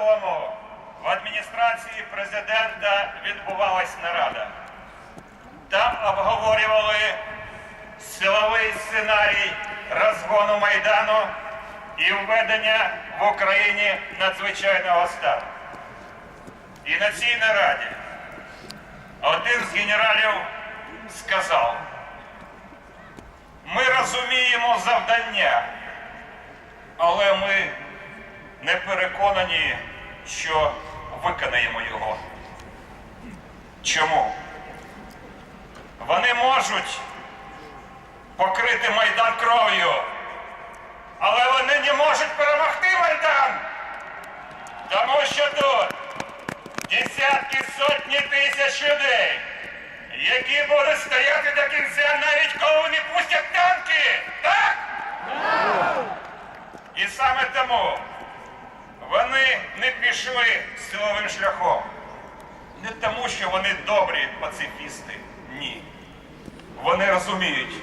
тому в адміністрації президента відбувалась нарада. Там обговорювали силовий сценарій розгону Майдану і введення в Україні надзвичайного стану. І на цій нараді один з генералів сказав, ми розуміємо завдання, але ми не переконані, що виконаємо його. Чому? Вони можуть покрити Майдан кров'ю, але вони не можуть перемогти Майдан. Тому що тут десятки сотні тисяч людей, які будуть стояти до кінця, навіть коли вони пустять танки. Так? І саме тому вони не пішли силовим шляхом. Не тому, що вони добрі пацифісти. Ні. Вони розуміють,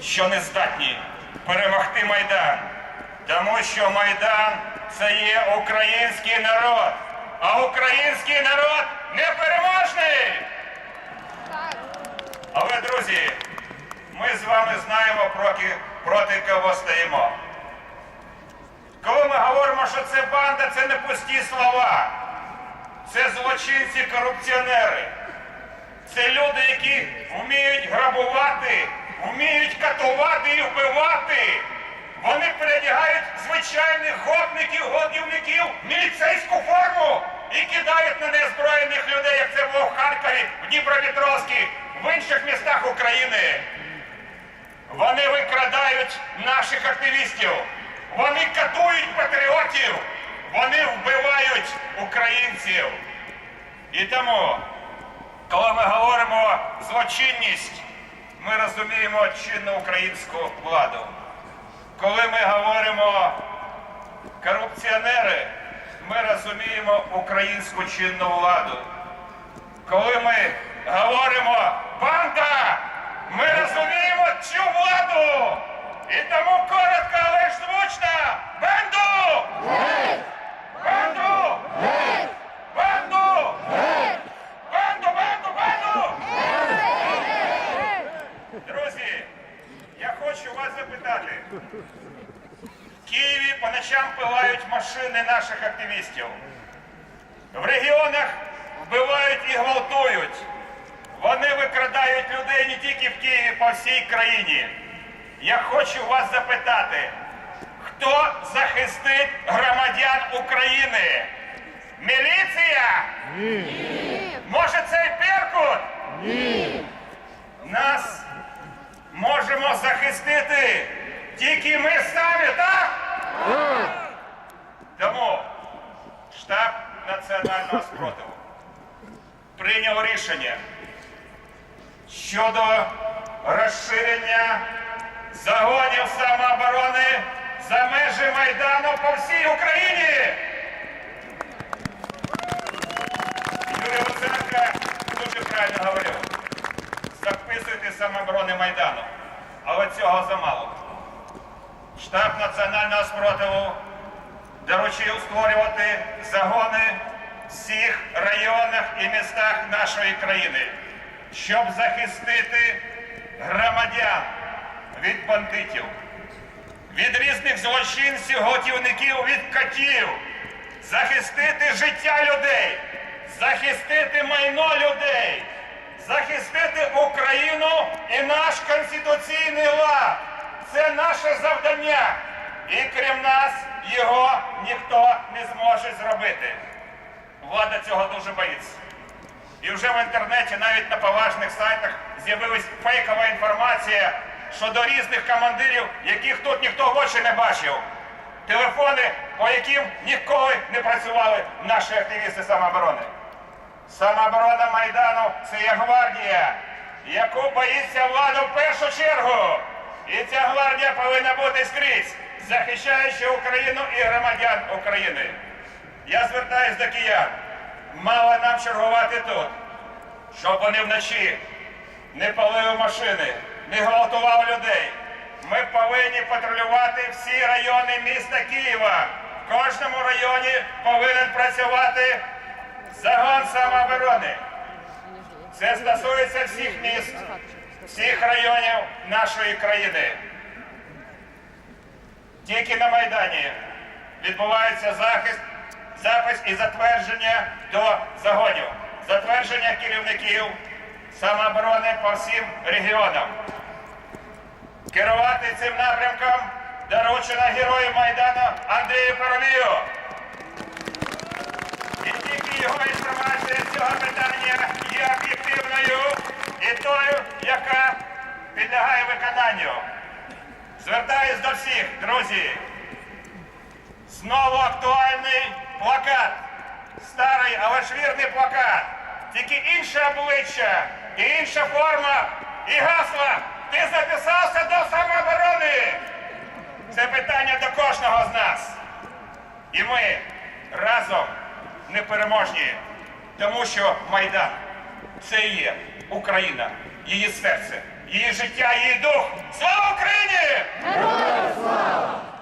що не здатні перемогти Майдан. Тому що Майдан це є український народ. А український народ непереможний. Але, друзі, ми з вами знаємо проти, проти кого стоїмо. Коли ми говоримо, що це банда, це не пусті слова. Це злочинці, корупціонери. Це люди, які вміють грабувати, вміють катувати і вбивати. Вони передягають звичайних гопників, годівників міліцейську форму і кидають на неозброєних людей, як це було в Харкові, в Дніпропетровській, в інших містах України. Вони викрадають наших активістів, вони катують патріотів, вони вбивають українців. І тому, коли ми говоримо злочинність, ми розуміємо чинну українську владу. Коли ми говоримо корупціонери, ми розуміємо українську чинну владу. Коли ми говоримо банда, ми розуміємо цю владу. І тому коротко, але ж звучно. Хочу вас запитати. В Києві по ночам пилають машини наших активістів. В регіонах вбивають і гвалтують. Вони викрадають людей не тільки в Києві, по всій країні. Я хочу вас запитати, хто захистить громадян України? Міліція? Ні. Може цей Беркут? Ні. Нас можемо захистити тільки ми самі, так? Тому штаб національного спротиву прийняв рішення щодо розширення загонів самооборони за межі Майдану по всій Україні. Юрій Луценко дуже правильно говорив. Записуйте самооборони Майдану. Але цього замало. Штаб національного спротиву доручив створювати загони в всіх районах і містах нашої країни, щоб захистити громадян від бандитів, від різних злочинців, готівників, від котів, захистити життя людей, захистити майно людей, захистити Україну і наш конституційний лад. Це наше завдання. І крім нас, його ніхто не зможе зробити. Влада цього дуже боїться. І вже в інтернеті, навіть на поважних сайтах, з'явилась фейкова інформація щодо різних командирів, яких тут ніхто в очі не бачив. Телефони, по яким ніколи не працювали наші активісти самооборони. Самооборона Майдану це є гвардія, яку боїться влада в першу чергу. І ця гвардія повинна бути скрізь, захищаючи Україну і громадян України. Я звертаюсь до киян. Мало нам чергувати тут, щоб вони вночі не палили машини, не гвалтували людей. Ми повинні патрулювати всі райони міста Києва, в кожному районі повинен працювати загон самооборони. Це стосується всіх міст, всіх районів нашої країни. Тільки на Майдані відбувається захист, запис і затвердження до загонів, затвердження керівників самооборони по всім регіонам. Керувати цим напрямком доручено герою Майдану Андрію Паровію. Його інформація цього питання є об'єктивною і тою, яка підлягає виконанню. Звертаюсь до всіх, друзі. Знову актуальний плакат. Старий, але ж вірний плакат. Тільки інше обличчя і інша форма і гасла. Ти записався до самооборони. Це питання до кожного з нас. І ми разом непереможні, тому що Майдан це і є Україна, її серце, її життя, її дух. Слава Україні! Героям